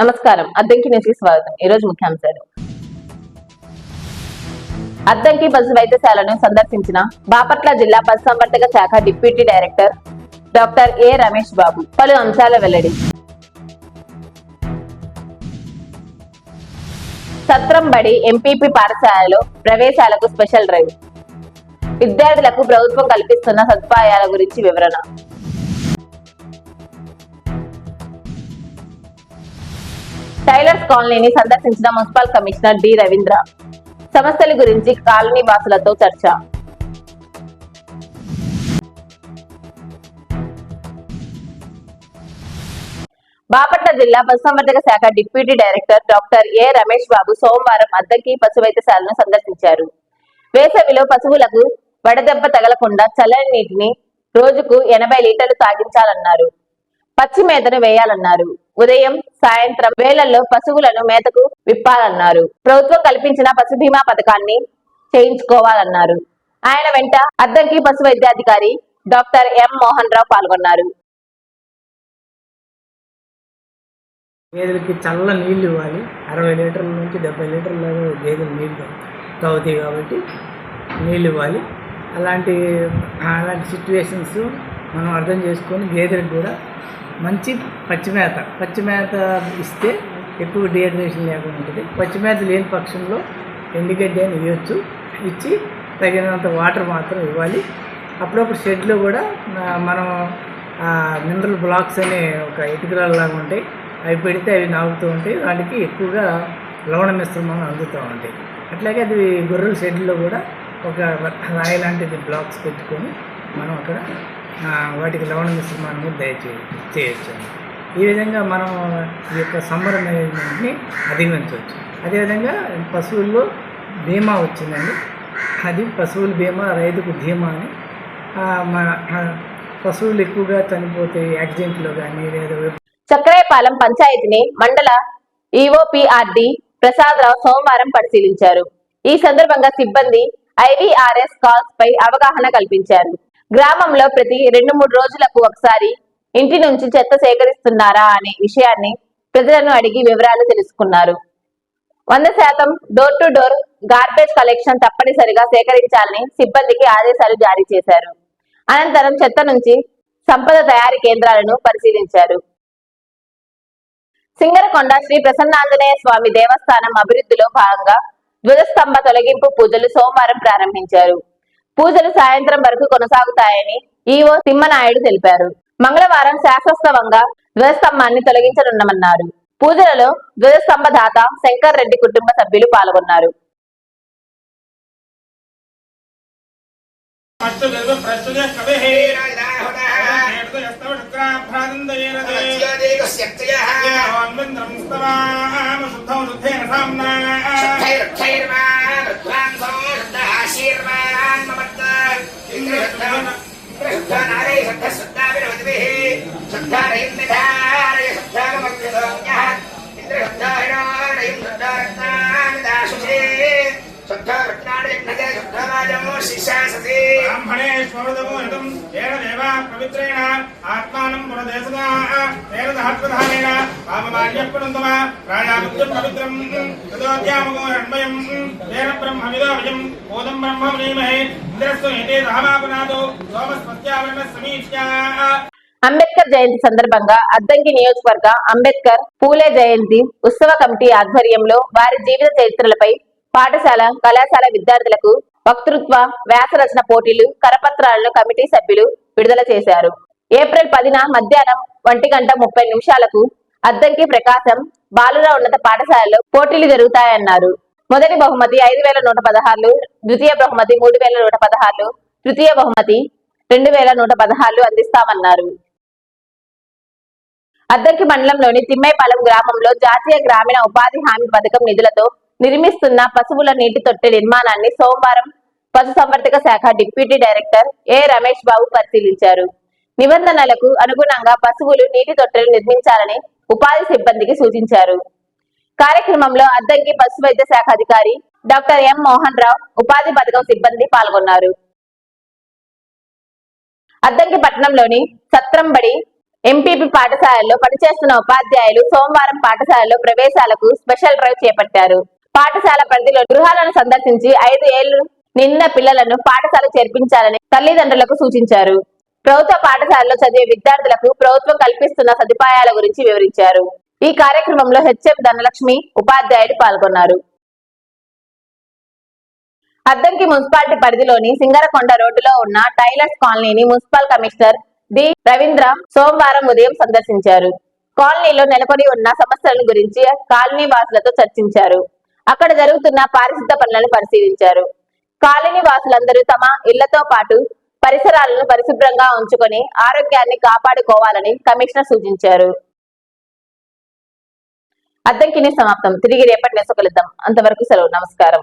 నమస్కారం. అద్దంకి న్యూస్ స్వాగతం. ఈ రోజు ముఖ్యాంశాలు. అద్దంకి పశు వైద్యశాలను సందర్శించిన బాపట్ల జిల్లా పశుసంవర్ధక శాఖ deputy director doctor A Ramesh Babu పలు అంశాల వెల్లడి. సత్రంబడి ఎంపీపీ పాఠశాలలో ప్రవేశాలకు స్పెషల్ డ్రైవ్. విద్యార్థులకు ప్రభుత్వం కల్పిస్తున్న సదుపాయాల గురించి వివరణ. టైలర్స్ కాలనీని సందర్శించిన మున్సిపల్ కమిషనర్ డి రవీంద్ర. సమస్యల గురించి కాలనీ వాసులతో చర్చ. బాపట్ల జిల్లా పశుసంవర్ధక శాఖ deputy director doctor A Ramesh Babu సోమవారం అద్దకి పశు వైద్యశాలను సందర్శించారు. వేసవిలో పశువులకు వడదెబ్బ తగలకుండా చల్లని నీటిని రోజుకు ఎనభై లీటర్లు తాగించాలన్నారు. పచ్చి మేతను వేయాలన్నారు. ఉదయం సాయంత్రం వేళల్లో పశువులను మేతకు విప్పాలన్నారు. ప్రభుత్వం కల్పించిన పశు బీమా పథకాన్ని చేయించుకోవాలన్నారు. ఆయన వెంట అద్దంకి పశు వైద్యాధికారి డాక్టర్ ఎం మోహన్ రావు పాల్గొన్నారు. గేదెలకి చల్ల నీళ్ళు ఇవ్వాలి. అరవై లీటర్ల నుంచి డెబ్బై లీటర్ల దాకా గేదెలు నీళ్ళు తాగుతాయి కాబట్టి నీళ్ళు ఇవ్వాలి. అలాంటి అలాంటి సిచ్యువేషన్స్ మనం అర్థం చేసుకొని గేదెలకు కూడా మంచి పచ్చిమేత పచ్చిమేత ఇస్తే ఎక్కువ డిహైడ్రేషన్ లేకుండా ఉంటుంది. పచ్చిమేత లేని పక్షంలో ఎండుగడ్డి అని ఇవ్వచ్చు ఇచ్చి తగినంత వాటర్ మాత్రం ఇవ్వాలి. అప్పుడప్పుడు షెడ్లో కూడా మనం మినరల్ బ్లాక్స్ అనే ఒక ఇటుకలలాగా ఉంటాయి. అవి పెడితే అవి నాగుతూ ఉంటాయి. వాటికి ఎక్కువగా లవణ మిశ్రమం అందుతూ ఉంటాయి. అట్లాగే అది గొర్రెల షెడ్లో కూడా ఒక రాయి లాంటిది బ్లాక్స్ పెట్టుకొని మనం అక్కడ వాటికి లవణ మిశ్రమాన్ని దయచే చేయొచ్చు. ఈ విధంగా మనం ఈ యొక్క సమ్మర్ మేనేజ్మెంట్ని అధిగమించవచ్చు. అదేవిధంగా పశువుల్లో బీమా వచ్చిందండి. అది పశువుల బీమా రైతుకు ధీమా అని మన పశువులు ఎక్కువగా చనిపోతాయి యాక్సిడెంట్లో కానీ లేదా చక్రాయపాలెం పంచాయతీని మండల ఈఓపిఆర్డి ప్రసాదరావు సోమవారం పరిశీలించారు. ఈ సందర్భంగా సిబ్బంది ఐవీఆర్ఎస్ కాల్స్ పై అవగాహన కల్పించారు. గ్రామంలో ప్రతి రెండు మూడు రోజులకు ఒకసారి ఇంటి నుంచి చెత్త సేకరిస్తున్నారా అనే విషయాన్ని ప్రజలను అడిగి వివరాలు తెలుసుకున్నారు. వంద శాతం door to door garbage collection తప్పనిసరిగా సేకరించాలని సిబ్బందికి ఆదేశాలు జారీ చేశారు. అనంతరం చెత్త నుంచి సంపద తయారీ కేంద్రాలను పరిశీలించారు. సింగరకొండ శ్రీ ప్రసన్నాంజనేయ స్వామి దేవస్థానం అభివృద్ధిలో భాగంగా ధ్వజస్తంభ తొలగింపు పూజలు సోమవారం ప్రారంభించారు. పూజలు సాయంత్రం వరకు కొనసాగుతాయని ఈవో తిమ్మనాయుడు తెలిపారు. మంగళవారం శాశ్వతవంగా ధ్వజస్తంభాన్ని తొలగించనున్నామన్నారు పూజలలో ధ్వజస్తంభ దాత శంకర్ రెడ్డి కుటుంబ సభ్యులు పాల్గొన్నారు. మత్తుగర్భ ప్రస్తుత కవిః ఏడుతు యస్తవ శుక్రాభ్రానందయేనదే ఓన్మింద్రం స్తవామ శుద్ధం శుద్ధేన సామ్నా శిశాసే బ్రాహ్మణే స్వరుదమోహితం ఏన దేవా పవిత్రేణ ఆత్మానం పురదేశదా ఏన సహస్రధానేన పాపమాన్యప్పునంతమ రాజాముద్రం పవిత్రం తదోద్యామగో అన్వయం ఏన బ్రహ్మవిదో విజం ఓదం బ్రహ్మ మునీమహే అంబేద్కర్ జయంతి సందర్భంగా అద్దంకి నియోజకవర్గ అంబేద్కర్ పూలే జయంతి ఉత్సవ కమిటీ ఆధ్వర్యంలో వారి జీవిత చరిత్రలపై పాఠశాల కళాశాల విద్యార్థులకు వక్తృత్వ వ్యాసరచన పోటీలు కరపత్రాలను కమిటీ సభ్యులు విడుదల చేశారు. ఏప్రిల్ పదిన మధ్యాహ్నం ఒంటి గంట ముప్పై నిమిషాలకు అద్దంకి ప్రకాశం బాలుర ఉన్నత పాఠశాలలో పోటీలు జరుగుతాయన్నారు. మొదటి బహుమతి ఐదు వేల నూట పదహారులు ద్వితీయ బహుమతి మూడు వేల నూట పదహారులు తృతీయ బహుమతి రెండు వేల నూట పదహారులు అందిస్తామన్నారు. అద్దంకి మండలంలోని తిమ్మైపాలెం గ్రామంలో జాతీయ గ్రామీణ ఉపాధి హామీ పథకం నిధులతో నిర్మిస్తున్న పశువుల నీటి తొట్టె నిర్మాణాన్ని సోమవారం పశుసంవర్ధక శాఖ deputy director A Ramesh Babu పరిశీలించారు. నిబంధనలకు అనుగుణంగా పశువులు నీటి తొట్టెలు నిర్మించాలని ఉపాధి సిబ్బందికి సూచించారు. కార్యక్రమంలో అద్దంకి పశు వైద్య శాఖ అధికారి డాక్టర్ ఎం మోహన్ రావు ఉపాధి పథకం సిబ్బంది పాల్గొన్నారు. అద్దంకి పట్టణంలోని సత్రంబడి ఎంపీపీ పాఠశాలలో పనిచేస్తున్న ఉపాధ్యాయులు సోమవారం పాఠశాలలో ప్రవేశాలకు స్పెషల్ డ్రైవ్ చేపట్టారు. పాఠశాల పరిధిలో గృహాలను సందర్శించి ఐదు ఏళ్ళు నిన్న పిల్లలను పాఠశాల చేర్పించాలని తల్లిదండ్రులకు సూచించారు. ప్రభుత్వ పాఠశాలలో చదివే విద్యార్థులకు ప్రభుత్వం కల్పిస్తున్న సదుపాయాల గురించి వివరించారు. ఈ కార్యక్రమంలో హెచ్ఎం ధనలక్ష్మి ఉపాధ్యాయుడు పాల్గొన్నారు. అద్దంకి మున్సిపాలిటీ పరిధిలోని సింగరకొండ రోడ్డులో ఉన్న టైలర్స్ కాలనీని మున్సిపల్ కమిషనర్ డి రవీంద్ర సోమవారం ఉదయం సందర్శించారు. కాలనీలో నెలకొని ఉన్న సమస్యల గురించి కాలనీ వాసులతో చర్చించారు. అక్కడ జరుగుతున్న పారిశుద్ధ పనులను పరిశీలించారు. కాలనీ వాసులందరూ తమ ఇళ్ళతో పాటు పరిసరాలను పరిశుభ్రంగా ఉంచుకొని ఆరోగ్యాన్ని కాపాడుకోవాలని కమిషనర్ సూచించారు. అద్దంకిని సమాప్తం. తిరిగి రేపటి నెస అంతవరకు సెలవు. నమస్కారం.